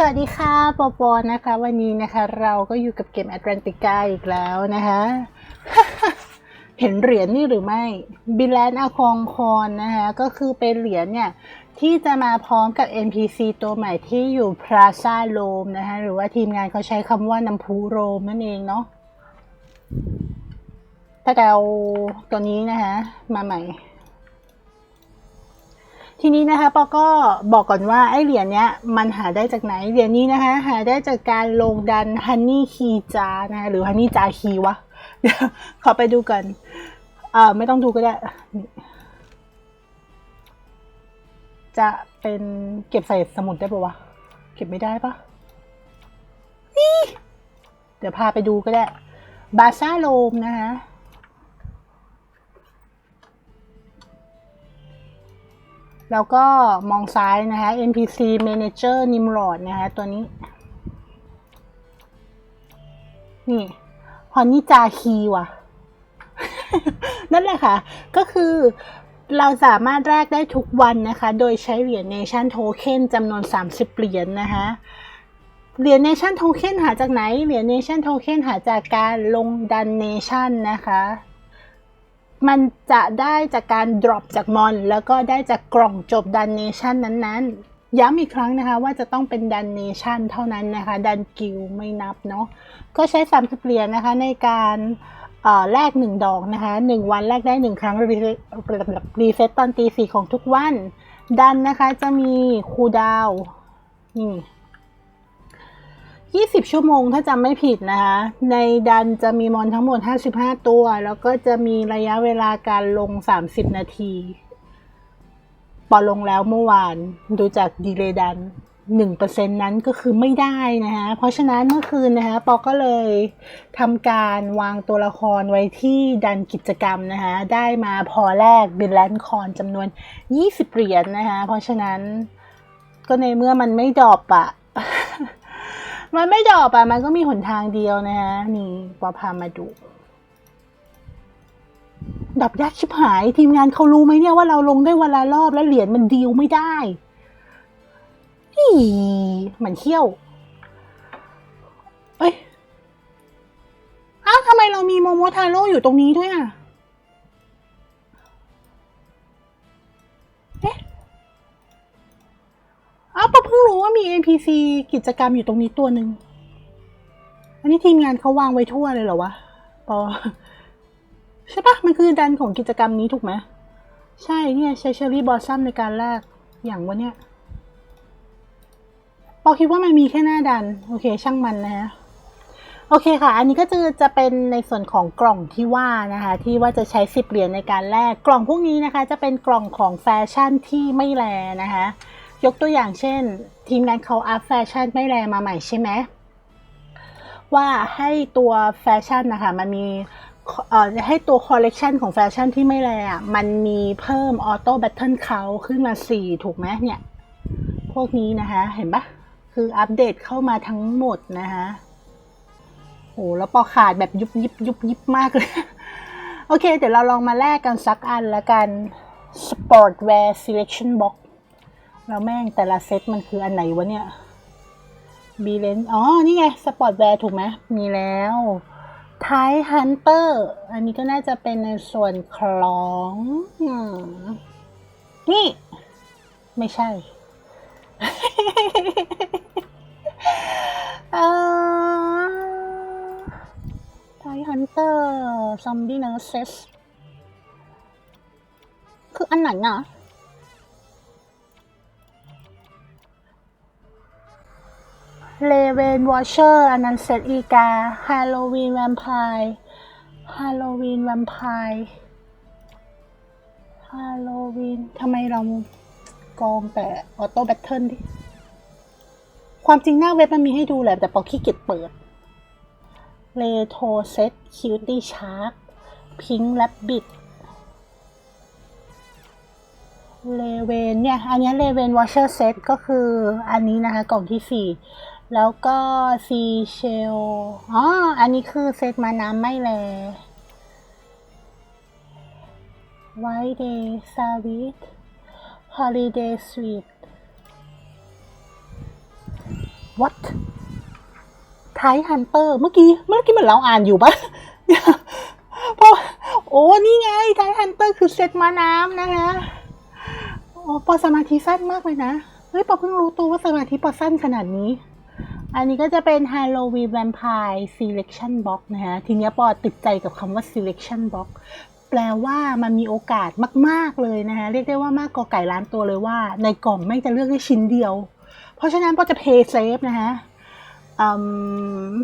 สวัสดีค่ะปอปอนะคะ วันนี้นะคะ เราก็อยู่กับเกม Atlantica อีกแล้วนะคะ เห็นเหรียญนี่หรือไม่บิลแลนอาคองคอนนะคะ ก็คือเป็นเหรียญเนี่ย ที่จะมาพร้อมกับ NPC ตัวใหม่ที่อยู่พราซาโรมนะคะ หรือว่าทีมงานเขาใช้คำว่าน้ำพุโรมนั่นเองเนาะถ้าเราตัวนี้นะคะ มาใหม่ ทีนี้นะคะปอก็บอกก่อนว่าไอ้เหรียญเนี้ยมันหาได้จากไหนเหรียญนี้นะคะหาได้จากการลงดันฮันนี่คีจานะหรือฮันนี่จาคีวะเดี๋ยวขอไปดูกันเอ่อไม่ต้องดูก็ได้ จะเป็นเก็บใส่สมุดได้ปะวะ เก็บไม่ได้ปะนี่เดี๋ยวพาไปดูก็ได้ บาซาโลมนะคะ แล้วก็มองซ้ายนะคะ NPC Manager Nimrod นะคะตัวนี้ นี่ฮอนนี่จาคีว่ะ นั่นแหละค่ะ ก็คือเราสามารถแลกได้ทุกวันนะคะ โดยใช้เหรียญ Nation Token จำนวน 30 เหรียญนนะคะเหรียญ Nation Token หาจากไหน เหรียญ Nation Token หาจากการลงดัน Nation นะคะ มันจะได้จากการ drop จากมอน แล้วก็ได้จากกล่องจบดันเนชั่นนั้นๆ ย้ำอีกครั้งนะคะว่าจะต้องเป็นดันเนชั่นเท่านั้นนะคะ ดันกิลไม่นับเนาะก็ใช้สามสิบเหรียญนะคะในการแลกหนึ่งดอกนะคะหนึ่งวันแลกได้หนึ่งครั้งรีเซ็ตรีเซ็ตอนตีสี่ของทุกวัน ดันนะคะจะมีคูดาวนี่ 20 ชั่วโมงถ้าจำไม่ผิดนะคะ ในดันจะมีมอนทั้งหมด 55 ตัว แล้วก็จะมีระยะเวลาการลง 30 นาทีปอลงแล้วเมื่อวานดูจากดีเลย์ดัน 1%นั้นก็คือไม่ได้นะคะเพราะฉะนั้นเมื่อคืนนะคะปอก็เลยทำการวางตัวละครไว้ที่ดันกิจกรรมนะคะได้มาพอแรกบิลแลนคอนจำนวน 20 เหรียญนะคะเพราะฉะนั้นก็ในเมื่อมันไม่ดรอปอะ มันไม่ดรอปอะมันก็มีหนทางเดียวนะฮะ นี่ปอพามาดู ดับยากชิบหาย ทีมงานเขารู้ไหมเนี่ยว่าเราลงได้วันละรอบแล้วเหรียญมันดีลไม่ได้อีมันเขี้ยว เอ้ย อ้าวทำไมเรามีโมโมทาโร่อยู่ตรงนี้ด้วยอะเอ๊ะ NPC กิจกรรมอยู่ตรงนี้ตัวหนึ่ง อันนี้ทีมงานเขาวางไว้ทั่วเลยเหรอวะปอใช่ปะมันคือดันของกิจกรรมนี้ถูกไหม ใช่เนี่ยใช้เชอรี่บอสซัมในการแลกอย่างวันเนี้ยปอคิดว่ามันมีแค่หน้าดัน โอเค ช่างมันนะฮะโอเคค่ะ อันนี้ก็จะจะเป็นในส่วนของกล่องที่ว่านะคะ ที่ว่าจะใช้สิบเหรียญในการแลกกล่องพวกนี้นะคะ จะเป็นกล่องของแฟชั่นที่ไม่แลนะคะ ยกตัวอย่างเช่น ทีมงานเขาอัพแฟชั่นไม่แลมาใหม่ใช่ไหมว่าให้ตัวแฟชั่นนะคะมันมีเอ่อให้ตัวคอลเลกชันของแฟชั่นที่ไม่แลอะมันมีเพิ่มออโต้แบตเทิลเขาขึ้นมาสี่ถูกไหมเนี่ย พวกนี้นะคะเห็นปะคืออัปเดตเข้ามาทั้งหมดนะคะโอ้แล้วปอขาดแบบยุบยิบยุบยิบมากเลย โอเค เดี๋ยวเราลองมาแลกกันสักอันละกัน Sportwear Selection Box แล้วแม่งแต่ละเซตมันคืออันไหนวะเนี่ยบีเลนอ๋อ นี่ไง สปอร์ตแวร์ถูกไหม มีแล้วไทฮันเตอร์ อันนี้ก็น่าจะเป็นในส่วนของอนี่ ไม่ใช่ ไทฮันเตอร์ ซอมบี้เนอร์เซส คืออันไหนอะ เลเวนวอชเชอร์อันนั้นเซตอีกาฮาโลวีนแวมไพร์ฮาโลวีนแวมไพร์ฮาโลวีนทำไมเรากองแต่ออโต้แบทเทิลดิ ความจริงหน้าเว็บมันมีให้ดูแหละ แต่ปอขี้เกียจเปิดเลโทเซตคิวตี้ชาร์กพิงแลบบิดเลเวนเนี่ย อันนี้เลเวนวอชเชอร์เซตก็คืออันนี้นะคะ กล่องที่สี่ แล้วก็ซีเชลอ๋อ อันนี้คือเซตมาน้ำไม่แลไวเดย์ซาวิทฮอลิเดย์สวีท what ไทฮันเตอร์เมื่อกี้เมื่อกี้เหมือนเราอ่านอยู่ปะเพราะโอ้นี่ไงไทฮันเตอร์คือเซตมาน้ำนะคะโอ้ปอสมาธิสั้นมากเลยนะ เฮ้ยปอเพิ่งรู้ตัวว่าสมาธิปอสั้นขนาดนี้ อันนี้ก็จะเป็น Halloween Vampire Selection Box นะฮะ ทีนี้ปอติดใจกับคำว่า Selection Box แปลว่ามันมีโอกาสมาก ๆ เลยนะคะเรียกได้ว่ามากกว่าไก่ล้านตัวเลยว่า ในกล่องแม่งจะเลือกได้ชิ้นเดียว เพราะฉะนั้นปอจะ pay safe นะฮะอืม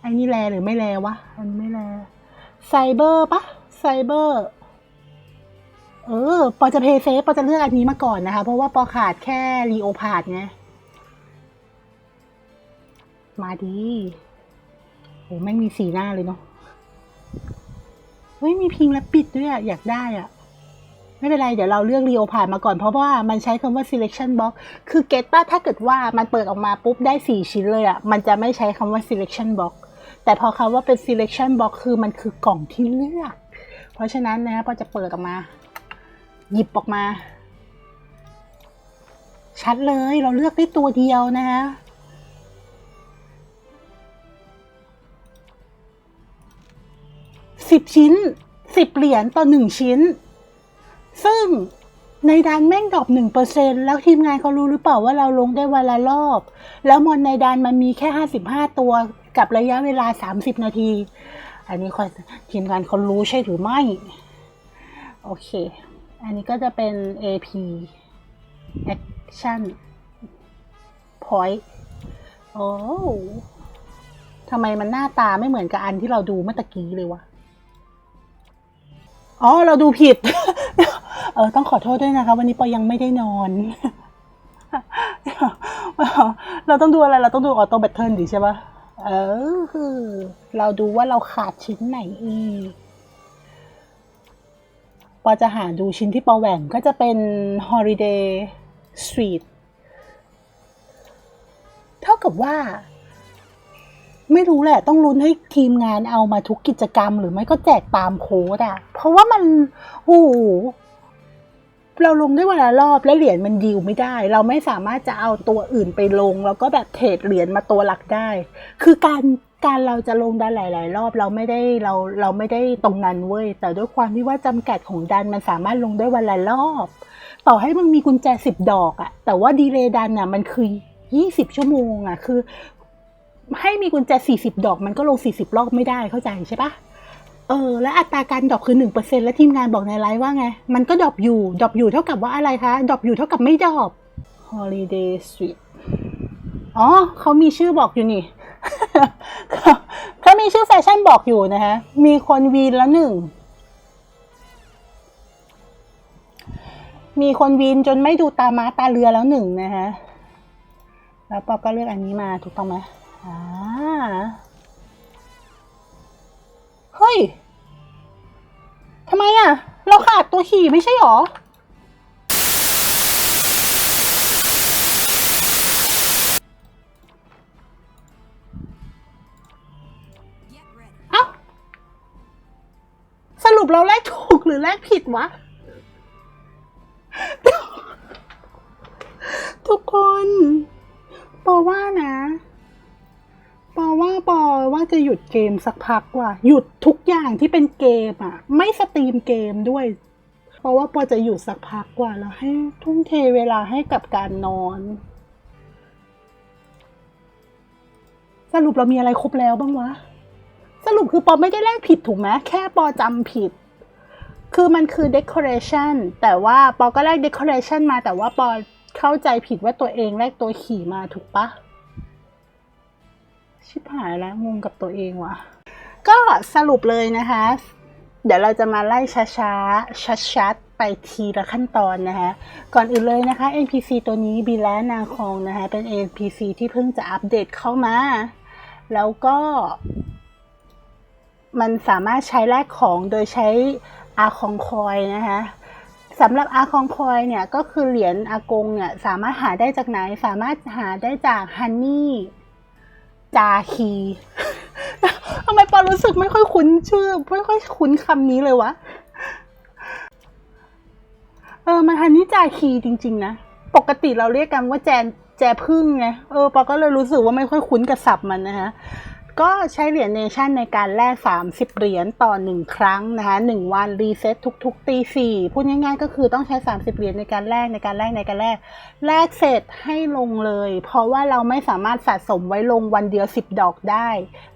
ไอ้นี่แลหรือไม่แลวะ อันไม่แลไซเบอร์ปะไซเบอร์ เออ ปอจะเพย์เซฟปอจะเลือกอันนี้มาก่อนนะคะ เพราะว่าปอขาดแค่รีโอพาดไง มาดีโหแม่งมีสีหน้าเลยเนาะ เฮ้ย มีพิงและปิดด้วยอะอยากได้อะไม่เป็นไร เดี๋ยวเราเลือกรีโอพาดมาก่อนเพราะว่ามันใช้คำว่า selection box คือเกตป้าถ้าเกิดว่ามันเปิดออกมาปุ๊บได้สี่ชิ้นเลยอะมันจะไม่ใช้คำว่า selection box แต่พอคำว่าเป็น selection box คือมันคือกล่องที่เลือก เพราะฉะนั้นนะปอจะเปิดออกมา หยิบออกมา ชัดเลยเราเลือกได้ตัวเดียวนะฮะสิบชิ้นสิบเหรียญต่อหนึ่งชิ้น ซึ่งในดันแม่งดรอปหนึ่งเปอร์เซ็นแล้วทีมงานเขารู้หรือเปล่าว่าเราลงได้วันละรอบ แล้วมอนในดันมันมีแค่ห้าสิบห้าตัวกับระยะเวลาสามสิบนาที อันนี้คอยทีมงานเขารู้ใช่หรือไม่ โอเค อันนี้ก็จะเป็น AP Action Point โอ้ทำไมมันหน้าตาไม่เหมือนกับอันที่เราดูเมื่อตะกี้เลยวะ อ๋อ เราดูผิด เออ ต้องขอโทษด้วยนะคะ วันนี้ปอยังไม่ได้นอน เราต้องดูอะไร เราต้องดูออโต้แบตเทิลดิใช่ปะเออคือเราดูว่าเราขาดชิ้นไหนอีก ปอจะหาดูชิ้นที่ปอแหว่งก็จะเป็น Holiday Street เท่ากับว่า ไม่รู้แหละ ต้องลุ้นให้ทีมงานเอามาทุกกิจกรรม หรือไม่ก็แจกตามโค้ดอะเพราะว่ามันโอ้โหเราลงได้วันละรอบแล้วเหรียญมันดีลไม่ได้ เราไม่สามารถจะเอาตัวอื่นไปลง แล้วก็แบบเทรดเหรียญมาตัวหลักได้ คือการ การเราจะลงดันหลาย ๆ รอบเราไม่ได้เราเราไม่ได้ตรงนั้นเว้ยแต่ด้วยความที่ว่าจำกัดของดันมันสามารถลงได้วันละรอบ ต่อให้มันมีกุญแจสิบดอกอะแต่ว่าดีเลย์ดันอะมันคือยี่สิบชั่วโมงอะคือ ให้มีกุญแจสี่สิบดอก มันก็ลงสี่สิบรอบไม่ได้เข้าใจใช่ปะเออและอัตราการดรอปคือหนึ่งเปอร์เซ็นแล้วทีมงานบอกในไลฟ์ว่าไง มันก็ดรอปอยู่ดรอปอยู่เท่ากับว่าอะไรคะดรอปอยู่เท่ากับไม่ดรอป Holiday Street อ๋อเขามีชื่อบอกอยู่นี่ เขามีชื่อแฟชั่นบอกอยู่นะคะมีคนวีนแล้วหนึ่ง มีคนวีนจนไม่ดูตาม้าตาเรือแล้วหนึ่งนะคะแล้วปอก็เลือกอันนี้มาถูกต้องไหมอ่า เฮ้ย ทำไมอะ เราขาดตัวขี่ไม่ใช่หรอ ปเราแลกถูกหรือแลกผิดวะ ทุกคนปอว่านะปอว่าปอว่าจะหยุดเกมสักพักว่ะ หยุดทุกอย่างที่เป็นเกมอะ ไม่สตรีมเกมด้วยเพราะว่าปอจะหยุดสักพักกว่าแล้วให้ทุ่มเทเวลาให้กับการนอน สรุปเรามีอะไรครบแล้วบ้างวะ รุปคือปอไม่ได้แลกผิดถูกไหมแค่ปอจำผิด คือมันคือ decoration แต่ว่าปอก็แลก decoration มาแต่ว่าปอเข้าใจผิดว่าตัวเองแลกตัวขี่มาถูกปะชิบหายแล้วงงกับตัวเองว่ะ ก็สรุปเลยนะคะ เดี๋ยวเราจะมาไล่ช้าๆ ชัดๆ ไปทีละขั้นตอนนะคะ ก่อนอื่นเลยนะคะ NPC ตัวนี้บีแลนาคองนะคะ เป็น NPC ที่เพิ่งจะอัปเดตเข้ามา แล้วก็ มันสามารถใช้แลกของโดยใช้อาคองคอยนะคะสำหรับอาคองคอยเนี่ยก็คือเหรียญอากงเนี่ยสามารถหาได้จากไหน สามารถหาได้จากฮันนี่จาคีทำไมปอรู้สึกไม่ค่อยคุ้นชื่อ ไม่ค่อยคุ้นคำนี้เลยวะ เออ มันฮันนี่จาคีจริง ๆ นะ ปกติเราเรียกกันว่าแจนแจพึ่งไง เออปอก็เลยรู้สึกว่าไม่ค่อยคุ้นกับศัพท์มันนะคะ ก็ใช้เหรียญเนชั่นในการแลก 30 เหรียญต่อ 1 ครั้งนะคะ1วันรีเซ็ตทุกๆตีสี่พูดง่ายๆ ก็คือต้องใช้ 30 เหรียญในการแลกในการแลกในการแลกแลกเสร็จให้ลงเลย เพราะว่าเราไม่สามารถสะสมไว้ลงวันเดียว 10 ดอกได้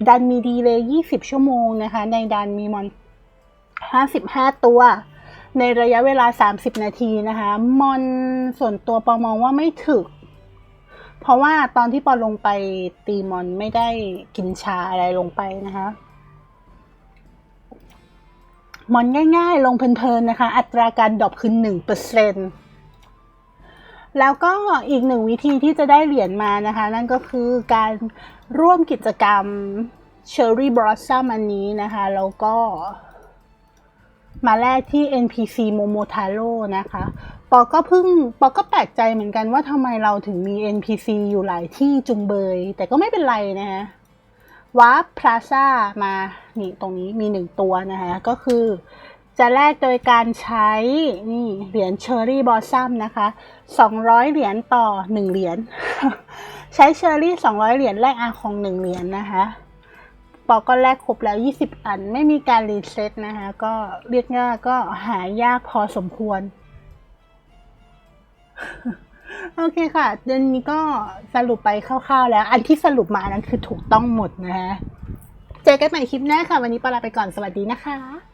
ดันมีดีเลย20 ชั่วโมงนะคะในดันมีมอน 55 ตัว ในระยะเวลา 30 นาทีนะคะมอนส่วนตัวปอมองว่าไม่ถึก เพราะว่าตอนที่ปอลงไปตีมอนไม่ได้กินชาอะไรลงไปนะคะ มอนง่ายๆ ลงเพลินๆนะคะ อัตราการดรอปคือ1%แล้วก็อีกหนึ่งวิธีที่จะได้เหรียญมานะคะ นั่นก็คือการร่วมกิจกรรม Cherry Blossom อันนี้นะคะ แล้วก็ มาแรกที่ NPC Momotaro นะคะ ปอก็เพิ่งปอก็แปลกใจเหมือนกันว่าทำไมเราถึงมี NPC อยู่หลายที่จุงเบย แต่ก็ไม่เป็นไรนะฮะวาร์ปพลาซ่ามา นี่ตรงนี้มีหนึ่งตัวนะคะก็คือจะแลกโดยการใช้นี่เหรียญเชอร์รี่บอสซัมนะคะ 200 เหรียญต่อ 1 เหรียญ ใช้เชอร์รี่ 200 เหรียญแลกอาคอง 1 เหรียญนะคะ ปอก็แลกครบแล้ว 20 อัน ไม่มีการรีเซ็ตนะคะ ก็เรียกง่ายก็หายากพอสมควร โอเคค่ะ เดือนนี้ก็สรุปไปคร่าวๆแล้ว อันที่สรุปมานั้นคือถูกต้องหมดนะฮะเจอกันใหม่คลิปหน้าค่ะ วันนี้ปลาไปก่อนสวัสดีนะคะ